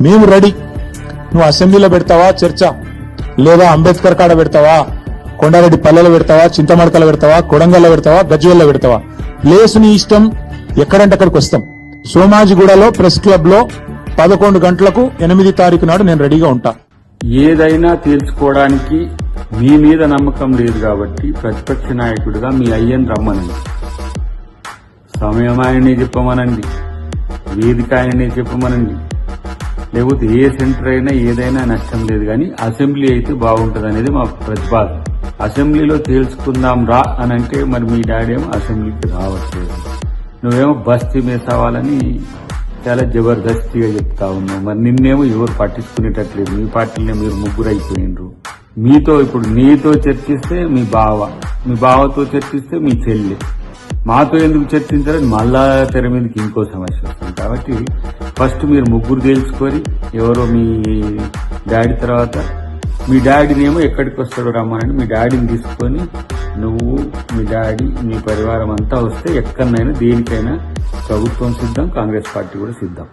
మేము రెడీ. నువ్వు అసెంబ్లీలో పెడతావా చర్చ? లేదా అంబేద్కర్ కాడ పెడతావా? కొండారెడ్డి పల్లెలో పెడతావా? చింతమడకలో పెడతావా? కొడంగల్లో పెడతావా? గజ్వేల్లో పెడతావా? ప్లేస్ నీ ఇష్టం ఎక్కడంటే అక్కడికి వస్తాం. సోమాజిగూడలో ప్రెస్ క్లబ్లో పదకొండు గంటలకు ఎనిమిది తారీఖు నాడు నేను రెడీగా ఉంటా. ఏదైనా తీర్చుకోవడానికి మీ మీద నమ్మకం లేదు కాబట్టి ప్రతిపక్ష నాయకుడిగా మీ అయ్యని రమ్మనండి. సమయం ఆయనే చెప్పమనండి. వేదిక ఆయనే చెప్పమనండి. లేకపోతే ఏ సెంటర్ అయినా ఏదైనా నష్టం లేదు కానీ అసెంబ్లీ అయితే బాగుంటుంది అనేది మా ప్రతిపాదన. అసెంబ్లీలో తేల్చుకుందాం రా అని అంటే మరి మీ డాడీ ఏమో అసెంబ్లీకి రావట్లేదు. నువ్వేమో బస్తీ మేసావాలని చాలా జబర్దస్తిగా చెప్తా ఉన్నావు. మరి నిన్నేమో ఎవరు పట్టించుకునేటట్లేదు. మీ పార్టీలో మీరు ముగ్గురు అయిపోయినరు మీతో ఇప్పుడు నీతో చర్చిస్తే మీ బావ మీ బావతో చర్చిస్తే మీ చెల్లి. మాతో ఎందుకు చర్చించారని మళ్ళా తెర మీదకి ఇంకో సమస్య వస్తుంది. కాబట్టి ఫస్ట్ మీరు ముగ్గురు తేల్చుకొని ఎవరో మీ డాడీ తర్వాత మీ డాడీనేమో ఎక్కడికి వస్తాడో రమ్మనండి. మీ డాడీని తీసుకొని నువ్వు మీ డాడీ మీ పరివారం అంతా వస్తే ఎక్కడనైనా దేనికైనా ప్రభుత్వం సిద్ధం కాంగ్రెస్ పార్టీ కూడా సిద్ధం.